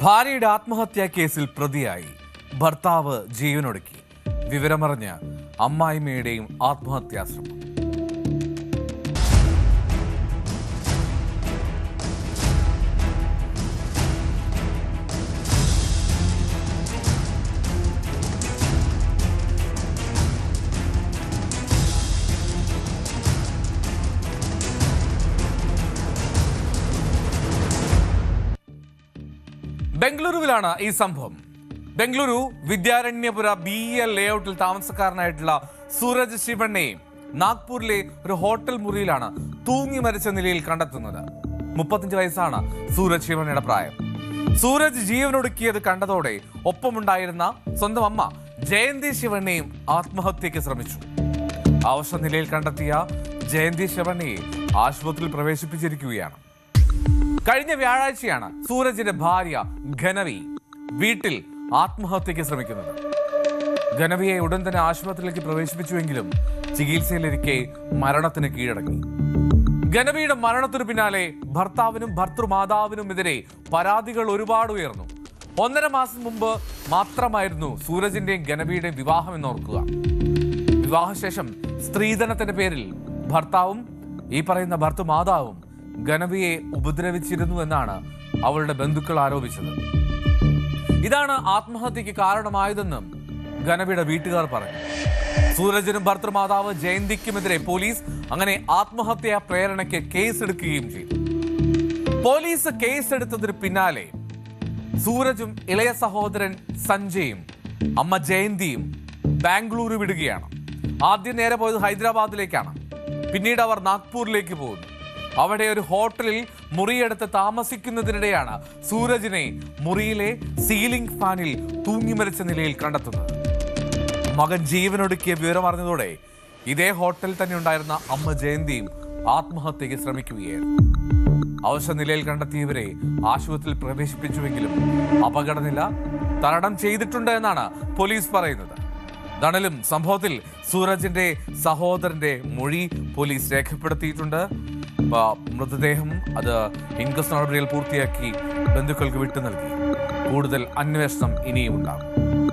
ഭാര്യയുടെ ആത്മഹത്യാ കേസിൽ പ്രതിയായി. ഭർത്താവ് ജീവനൊടുക്കി. വിവരമറിഞ്ഞ് അമ്മായിമ്മയുടെയും ആത്മഹത്യാശ്രമം ബംഗളൂരുവിലാണ് ഈ സംഭവം. ബംഗളൂരു വിദ്യാരണ്യപുര ബി എൽ ലേഔട്ടിൽ താമസക്കാരനായിട്ടുള്ള സൂരജ് ശിവണ്ണയെ നാഗ്പൂരിലെ ഒരു ഹോട്ടൽ മുറിയിലാണ് തൂങ്ങി മരിച്ച നിലയിൽ കണ്ടെത്തുന്നത്. മുപ്പത്തഞ്ച് വയസ്സാണ് സൂരജ് ശിവണ്ണയുടെ പ്രായം. സൂരജ് ജീവനൊടുക്കിയത് കണ്ടതോടെ ഒപ്പമുണ്ടായിരുന്ന സ്വന്തം അമ്മ ജയന്തി ശിവണ്ണയും ആത്മഹത്യക്ക് ശ്രമിച്ചു. അവശ നിലയിൽ കണ്ടെത്തിയ ജയന്തി ശിവണ്ണയെ ആശുപത്രിയിൽ പ്രവേശിപ്പിച്ചിരിക്കുകയാണ്. കഴിഞ്ഞ വ്യാഴാഴ്ചയാണ് സൂരജിന്റെ ഭാര്യ ഘനവി വീട്ടിൽ ആത്മഹത്യക്ക് ശ്രമിക്കുന്നത്. ഘനവിയെ ഉടൻ തന്നെ ആശുപത്രിയിലേക്ക് പ്രവേശിപ്പിച്ചുവെങ്കിലും ചികിത്സയിലിരിക്കെ മരണത്തിന് കീഴടങ്ങി. ഘനവിയുടെ മരണത്തിനു പിന്നാലെ ഭർത്താവിനും ഭർത്തൃമാതാവിനുമെതിരെ പരാതികൾ ഒരുപാട് ഉയർന്നു. ഒന്നര മാസം മുമ്പ് മാത്രമായിരുന്നു സൂരജിന്റെയും ഘനവിയുടെയും വിവാഹം എന്നോർക്കുക. വിവാഹശേഷം സ്ത്രീധനത്തിന്റെ പേരിൽ ഭർത്താവും ഈ പറയുന്ന ഭർത്തൃമാതാവും ഗനവിയെ ഉപദ്രവിച്ചിരുന്നു എന്നാണ് അവളുടെ ബന്ധുക്കൾ ആരോപിച്ചത്. ഇതാണ് ആത്മഹത്യക്ക് കാരണമായതെന്നും ഗനവിയുടെ വീട്ടുകാർ പറഞ്ഞു. സൂരജിനും ഭർത്തൃമാതാവ് ജയന്തിക്കുമെതിരെ പോലീസ് അങ്ങനെ ആത്മഹത്യാ പ്രേരണയ്ക്ക് കേസെടുക്കുകയും ചെയ്തു. പോലീസ് കേസെടുത്തതിന് പിന്നാലെ സൂരജും ഇളയ സഹോദരൻ സഞ്ജയും അമ്മ ജയന്തിയും ബാംഗ്ലൂരു വിടുകയാണ്. ആദ്യം നേരെ പോയത് ഹൈദരാബാദിലേക്കാണ്. പിന്നീട് അവർ നാഗ്പൂരിലേക്ക് പോകുന്നു. അവിടെ ഒരു ഹോട്ടലിൽ മുറിയെടുത്ത് താമസിക്കുന്നതിനിടെയാണ് സൂരജിനെ മുറിയിലെ സീലിംഗ് ഫാനിൽ തൂങ്ങി മരിച്ച നിലയിൽ കണ്ടെത്തുന്നത്. മകൻ ജീവനൊടുക്കിയ വിവരം അറിഞ്ഞതോടെ ഇതേ ഹോട്ടലിൽ തന്നെ ഉണ്ടായിരുന്ന അമ്മ ജയന്തിയും ആത്മഹത്യക്ക് ശ്രമിക്കുകയായിരുന്നു. അവശ നിലയിൽ കണ്ടെത്തിയവരെ ആശുപത്രിയിൽ പ്രവേശിപ്പിച്ചുവെങ്കിലും അപകടനില തരണം ചെയ്തിട്ടുണ്ട് എന്നാണ് പോലീസ് പറയുന്നത്. ദണലും സംഭവത്തിൽ സൂരജിന്റെ സഹോദരന്റെ മൊഴി പോലീസ് രേഖപ്പെടുത്തിയിട്ടുണ്ട്. മൃതദേഹം അത് ഇൻക്വസ്റ്റ് നടപടികൾ പൂർത്തിയാക്കി ബന്ധുക്കൾക്ക് വിട്ടു നൽകി. കൂടുതൽ അന്വേഷണം ഇനിയും ഉണ്ടാകും.